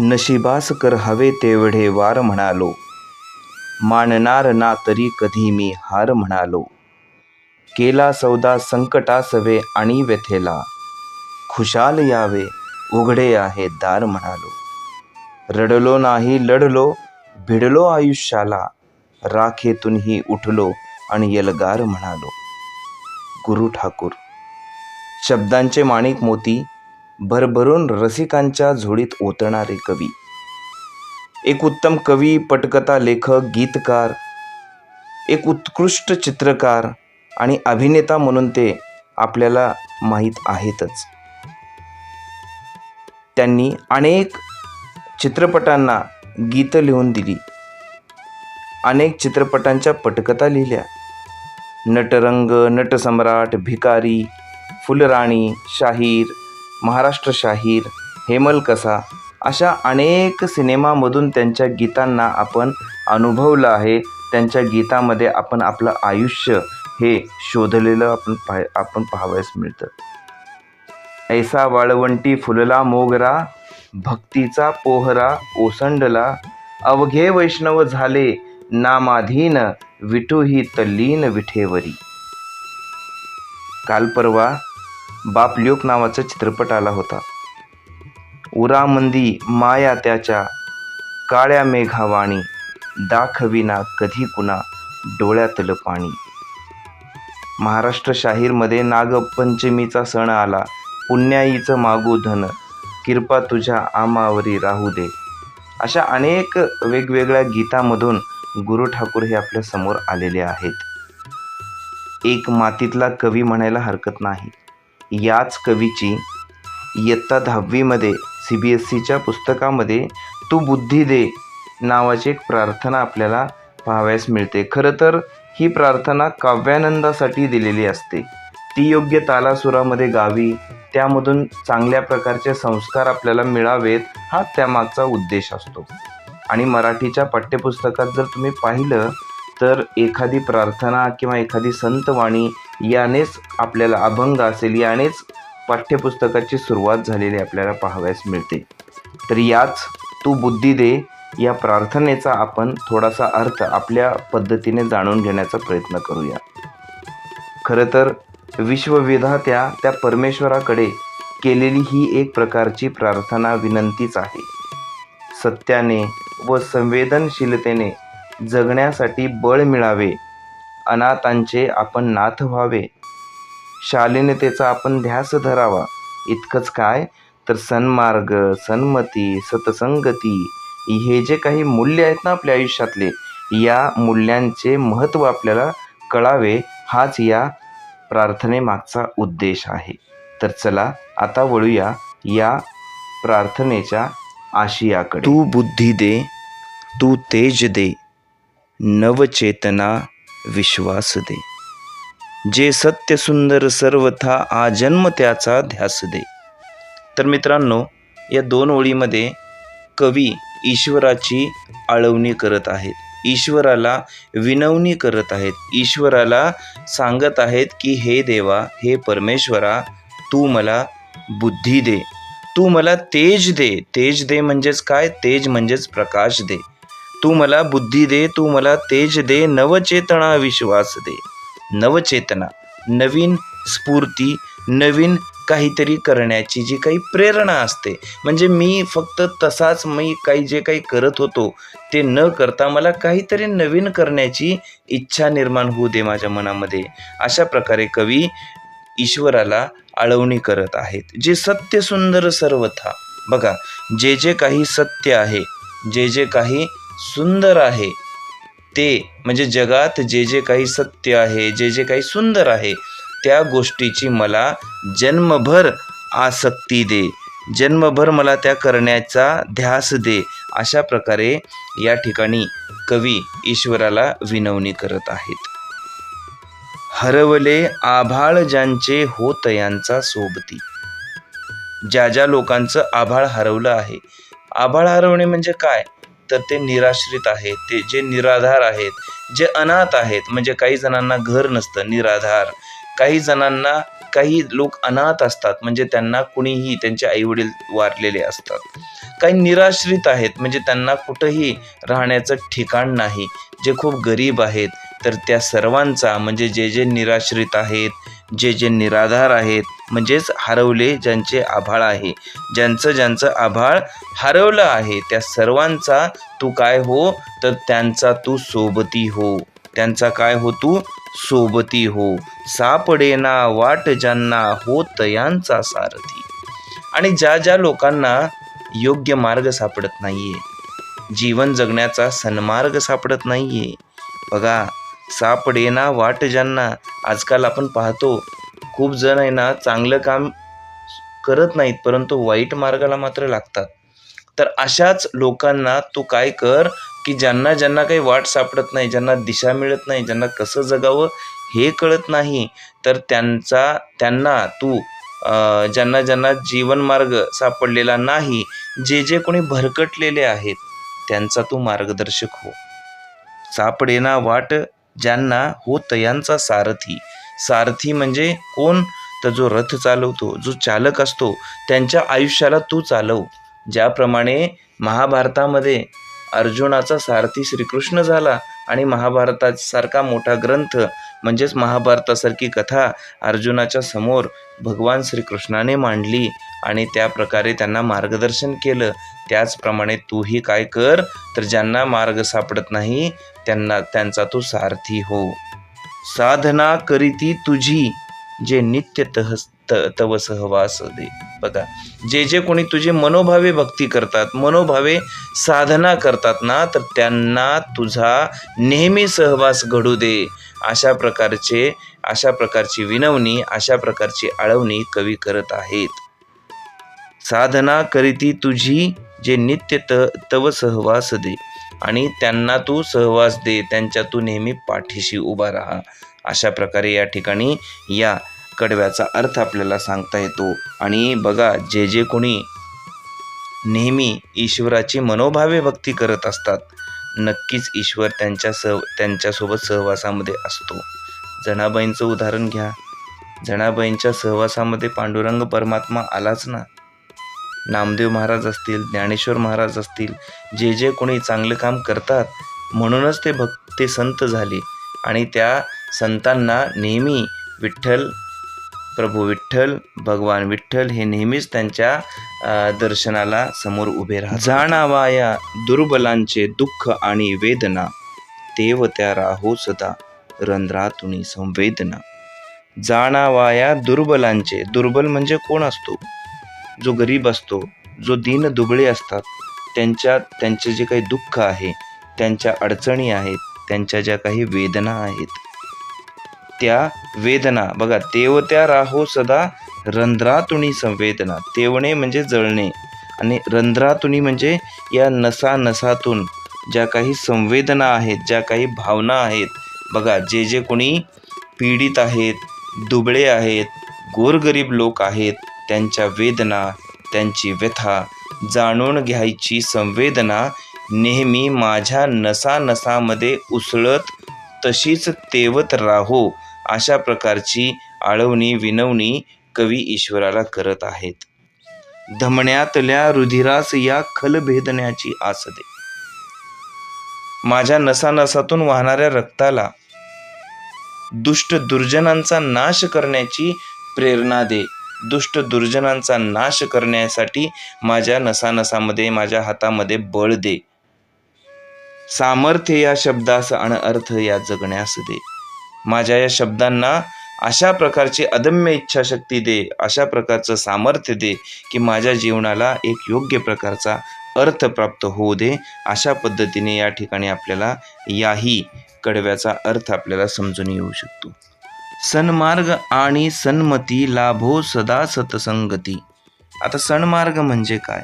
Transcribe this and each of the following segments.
नशिबास कर हवे तेवढे वार म्हणालो. मानणार ना तरी कधी मी हार म्हणालो. केला सौदा संकटासवे आणि व्यथेला. खुशाल यावे उघडे आहे दार म्हणालो. रडलो नाही लढलो भिडलो आयुष्याला. राखेतूनही उठलो आणि यलगार म्हणालो. गुरु ठाकूर. शब्दांचे माणिक मोती भरभरून रसिकांच्या झोळीत ओतणारे कवी. एक उत्तम कवी पटकथा लेखक गीतकार एक उत्कृष्ट चित्रकार आणि अभिनेता म्हणून ते आपल्याला माहीत आहेतच. त्यांनी अनेक चित्रपटांना गीतं लिहून दिली. अनेक चित्रपटांच्या पटकथा लिहिल्या. नटरंग नटसम्राट भिकारी फुलराणी शाहीर महाराष्ट्र शाहीर हेमल कसा अशा अनेक सिनेमामधून त्यांच्या गीतांना आपण अनुभवलं आहे. त्यांच्या गीतामध्ये आपण आपलं आयुष्य हे शोधलेलं आपण पाह आपण पाहावयास मिळतं. ऐसा वाळवंटी फुलला मोगरा भक्तीचा पोहरा ओसंडला. अवघे वैष्णव झाले नामाधीन विठू तल्लीन विठेवरी. काल परवा बाप ल्योक नावाचा चित्रपट आला होता. उरामंदी माया त्याच्या काळ्या मेघावाणी दाखविना कधी कुणा डोळ्यातलं पाणी. महाराष्ट्र शाहीरमध्ये नागपंचमीचा सण आला. पुण्याईचं मागू धन किरपा तुझ्या आमावरी राहू दे. अशा अनेक वेगवेगळ्या गीतामधून गुरु ठाकूर हे आपल्यासमोर आलेले आहेत. एक मातीतला कवी म्हणायला हरकत नाही. याच कवीची इयत्ता दहावीमध्ये सी बी एस सीच्या पुस्तकामध्ये तू बुद्धी दे नावाची एक प्रार्थना आपल्याला पाहावयास मिळते. खरं तर ही प्रार्थना काव्यानंदासाठी दिलेली असते. ती योग्य तालासुरामध्ये गावी त्यामधून चांगल्या प्रकारचे संस्कार आपल्याला मिळावेत हा त्यामागचा उद्देश असतो. आणि मराठीच्या पाठ्यपुस्तकात जर तुम्ही पाहिलं तर एखादी प्रार्थना किंवा एखादी संतवाणी यानेच आपल्याला अभंग असेल यानेच पाठ्यपुस्तकाची सुरुवात झालेली आपल्याला पाहावयास मिळते. तर याच तू बुद्धी दे या प्रार्थनेचा आपण थोडासा अर्थ आपल्या पद्धतीने जाणून घेण्याचा प्रयत्न करूया. खरं तर विश्वविधात्या त्या परमेश्वराकडे केलेली ही एक प्रकारची प्रार्थना विनंतीच आहे. सत्याने व संवेदनशीलतेने जगण्यासाठी बळ मिळावे अनाथांचे आपण नाथ व्हावे. शालीनतेचा आपण ध्यास धरावा. इतकंच काय? तर सन्मार्ग सन्मती सतसंगती हे जे काही मूल्य आहेत ना आपल्या आयुष्यातले या मूल्यांचे महत्त्व आपल्याला कळावे हाच या प्रार्थनेमागचा उद्देश आहे. तर चला आता वळूया या प्रार्थनेच्या आशियाकडे. तू बुद्धी दे तू तेज दे नवचेतना विश्वास दे. जे सत्य सुंदर सर्वथा आजन्म त्याचा ध्यास दे. तर मित्रांनो या दोन ओळीमध्ये कवी ईश्वराची आळवणी करत आहेत. ईश्वराला विनवणी करत आहेत. ईश्वराला सांगत आहेत की हे देवा हे परमेश्वरा तू मला बुद्धी दे. तू मला तेज दे. तेज दे म्हणजेच काय? तेज म्हणजेच प्रकाश दे. तू मला बुद्धी दे तू मला तेज दे नवचेतना विश्वास दे. नवचेतना नवीन स्फूर्ती नवीन काहीतरी करण्याची जी काही प्रेरणा असते. म्हणजे मी फक्त तसाच मी काही जे काही करत होतो ते न करता मला काहीतरी नवीन करण्याची इच्छा निर्माण होऊ दे माझ्या मनामध्ये. अशा प्रकारे कवी ईश्वराला आळवणी करत आहेत. जे सत्य सुंदर सर्वथा. बघा जे जे काही सत्य आहे जे जे काही सुंदर आहे. ते म्हणजे जगात जे जे काही सत्य आहे जे जे काही सुंदर आहे त्या गोष्टीची मला जन्मभर आसक्ती दे. जन्मभर मला त्या करण्याचा ध्यास दे अशा प्रकारे या ठिकाणी कवी ईश्वराला विनवणी करत आहेत. हरवले आभाळ ज्यांचे होत यांचा सोबती. ज्या ज्या लोकांचं आभाळ हरवलं आहे. आभाळ हरवणे म्हणजे काय? तर ते निराश्रित आहेत. ते जे निराधार आहेत जे अनाथ आहेत म्हणजे काही जणांना घर नसतं निराधार. काही जणांना काही लोक अनाथ असतात म्हणजे त्यांना कुणीही त्यांचे आईवडील वारलेले असतात. काही निराश्रित आहेत म्हणजे त्यांना कुठंही राहण्याचं ठिकाण नाही. जे खूप गरीब आहेत तर त्या सर्वांचा म्हणजे जे जे निराश्रित आहेत जे जे निराधार आहेत म्हणजेच हरवले ज्यांचे आभाळ आहे. ज्यांचं ज्यांचं आभाळ हरवलं आहे त्या सर्वांचा तू काय हो? तर त्यांचा तू सोबती हो. त्यांचा काय हो तू? सोबती हो. सापडेना वाट ज्यांना हो तयांचा सारथी. आणि ज्या ज्या लोकांना योग्य मार्ग सापडत नाहीये जीवन जगण्याचा सन्मार्ग सापडत नाहीये. बघा सापडेना वाट ज्यांना आजकाल आपण पाहतो. खूप जण आहे ना चांगलं काम करत नाहीत परंतु वाईट मार्गाला मात्र लागतात. तर अशाच लोकांना तू काय कर की ज्यांना ज्यांना काही वाट सापडत नाही ज्यांना दिशा मिळत नाही ज्यांना कसं जगावं हे कळत नाही तर त्यांचा त्यांना तू ज्यांना ज्यांना जीवनमार्ग सापडलेला नाही जे जे कोणी भरकटलेले आहेत त्यांचा तू मार्गदर्शक हो. सापडेना वाट ज्यांना हो तयांचा सारथी. सारथी म्हणजे कोण? तर जो रथ चालवतो जो चालक असतो त्यांच्या आयुष्याला तू चालव. ज्याप्रमाणे महाभारतामध्ये अर्जुनाचा सारथी श्रीकृष्ण झाला आणि महाभारतासारखा मोठा ग्रंथ म्हणजेच महाभारतासारखी कथा अर्जुनाच्या समोर भगवान श्रीकृष्णाने मांडली आणि त्या प्रकारे त्यांना मार्गदर्शन केलं. त्याचप्रमाणे तूही काय कर तर ज्यांना मार्ग सापडत नाही त्यांना त्यांचा तू सारथी हो. साधना करीती तुझी जे नित्य तह त- तव सहवास दे. बघा जे जे कोणी तुझे मनोभावे भक्ती करतात मनोभावे साधना करतात ना तर त्यांना तुझा नेहमी सहवास घडू दे. अशा प्रकारचे अशा प्रकारची विनवणी अशा प्रकारची आळवणी कवी करत आहेत. साधना करीती तुझी जे नित्य त तव सहवास दे. आणि त्यांना तू सहवास दे त्यांच्या तू नेहमी पाठीशी उभा राहा. अशा प्रकारे या ठिकाणी या कडव्याचा अर्थ आपल्याला सांगता येतो. आणि बघा जे जे कोणी नेहमी ईश्वराची मनोभावे भक्ती करत असतात नक्कीच ईश्वर त्यांच्या सह त्यांच्यासोबत सहवासामध्ये असतो. जणाबाईंचं उदाहरण घ्या. जणाबाईंच्या सहवासामध्ये पांडुरंग परमात्मा आलाच ना? नामदेव महाराज असतील ज्ञानेश्वर महाराज असतील जे जे कोणी चांगलं काम करतात म्हणूनच ते भक्त ते संत झाले. आणि त्या संतांना नेहमी विठ्ठल प्रभू विठ्ठल भगवान विठ्ठल हे नेहमीच त्यांच्या दर्शनाला समोर उभे राहतात. जाणावाया दुर्बलांचे दुःख आणि वेदना देव त्या राहो सदा रंध्रातुनी संवेदना. जाणावाया दुर्बलांचे दुर्बल म्हणजे कोण असतो? जो गरीब असतो जो दीन दुबळे असतात त्यांच्या त्यांचे जे काही दुःख आहे त्यांच्या अडचणी आहेत त्यांच्या ज्या काही वेदना आहेत त्या वेदना बघा तेवत्या राहो सदा रंध्रातुणी संवेदना तेवणे म्हणजे जळणे आणि रंध्रातुणी म्हणजे या नसा नसातून ज्या काही संवेदना आहेत ज्या काही भावना आहेत बघा जे जे कोणी पीडित आहेत दुबळे आहेत गोरगरीब लोक आहेत त्यांच्या वेदना त्यांची व्यथा जाणून घ्यायची संवेदना नेहमी माझ्या नसानसामध्ये उसळत तशीच तेवत राहो अशा प्रकारची आळवणी विनवणी कवी ईश्वराला करत आहेत. धमण्यातल्या रुधिरास या खलभेदण्याची आस दे. माझ्या नसानसातून वाहणाऱ्या रक्ताला दुष्ट दुर्जनांचा नाश करण्याची प्रेरणा दे. दुष्ट दुर्जनांचा नाश करण्यासाठी माझ्या नसानसामध्ये माझ्या हातामध्ये बळ दे. सामर्थ्य या शब्दास आणि अर्थ या जगण्यास दे. माझ्या या शब्दांना अशा प्रकारची अदम्य इच्छाशक्ती दे अशा प्रकारचं सामर्थ्य दे की माझ्या जीवनाला एक योग्य प्रकारचा अर्थ प्राप्त होऊ दे अशा पद्धतीने या ठिकाणी आपल्याला याही कडव्याचा अर्थ आपल्याला समजून येऊ शकतो. सन्मार्ग आणि सन्मती लाभो सदा सतसंगती. आता सणमार्ग म्हणजे काय?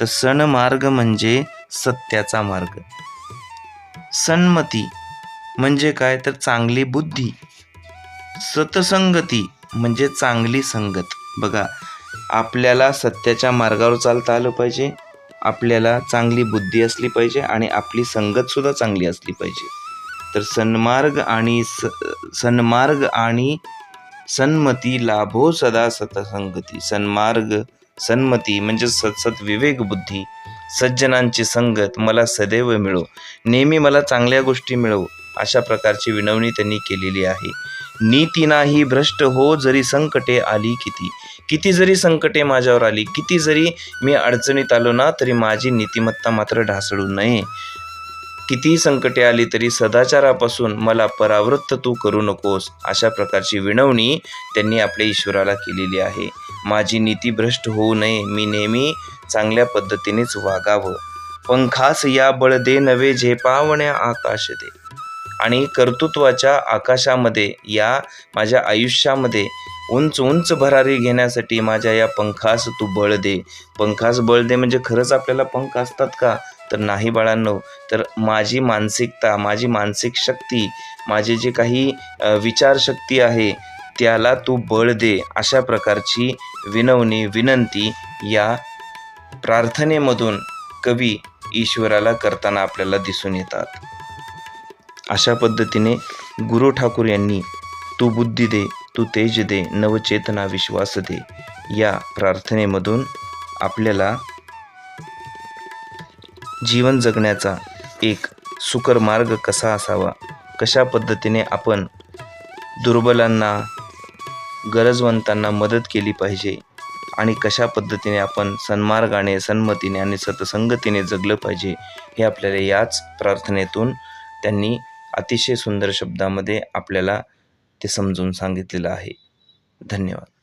तर सणमार्ग म्हणजे सत्याचा मार्ग. सन्मती म्हणजे काय? तर चांगली बुद्धी. सतसंगती म्हणजे चांगली संगत. बघा आपल्याला सत्याच्या मार्गावर चालता आलं पाहिजे आपल्याला चांगली बुद्धी असली पाहिजे आणि आपली संगतसुद्धा चांगली असली पाहिजे. तर सन्मार्ग आणि स सन्मार्ग आणि सन्मती लाभो सदा सतसंगती. सन्मार्ग सन्मती म्हणजे सतसत विवेक बुद्धी. सज्जनांची संगत मला सदैव मिळो. नेहमी मला चांगल्या गोष्टी मिळो अशा प्रकारची विनवणी त्यांनी केलेली आहे. नीती नाही भ्रष्ट हो जरी संकटे आली किती. किती जरी संकटे माझ्यावर आली किती जरी मी अडचणीत आलो ना तरी माझी नीतिमत्ता मात्र ढासळू नये. कितीही संकटे आली तरी सदाचारापासून मला परावृत्त तू करू नकोस अशा प्रकारची विनवणी त्यांनी आपल्या ईश्वराला केलेली आहे. माझी नीती भ्रष्ट होऊ नये मी नेहमी चांगल्या पद्धतीनेच वागावं. पंखास या बळ दे नवे झेपावण्या आकाश दे. आणि कर्तृत्वाच्या आकाशामध्ये या माझ्या आयुष्यामध्ये उंच उंच भरारी घेण्यासाठी माझ्या या पंखास तू बळ दे. पंखास बळ दे म्हणजे खरंच आपल्याला पंख असतात का? तर नाही बाळांनो तर माझी मानसिकता माझी मानसिक शक्ती माझी जी काही विचारशक्ती आहे त्याला तू बळ दे अशा प्रकारची विनवणी विनंती या प्रार्थनेमधून कवी ईश्वराला करताना आपल्याला दिसून येतात. अशा पद्धतीने गुरु ठाकूर यांनी तू बुद्धी दे तू तेज दे नवचेतना विश्वास दे या प्रार्थनेमधून आपल्याला जीवन जगण्याचा एक सुकर मार्ग कसा असावा? कशा पद्धतीने आपण दुर्बलांना गरजवंतांना मदत केली पाहिजे? आणि कशा पद्धतीने आपण सन्मार्गाने सन्मतीने आणि सतसंगतीने जगलं पाहिजे? हे आपल्याला याच प्रार्थनेतून त्यांनी अतिशय सुंदर शब्दामध्ये आपल्याला ते समजून सांगितलेलं आहे. धन्यवाद.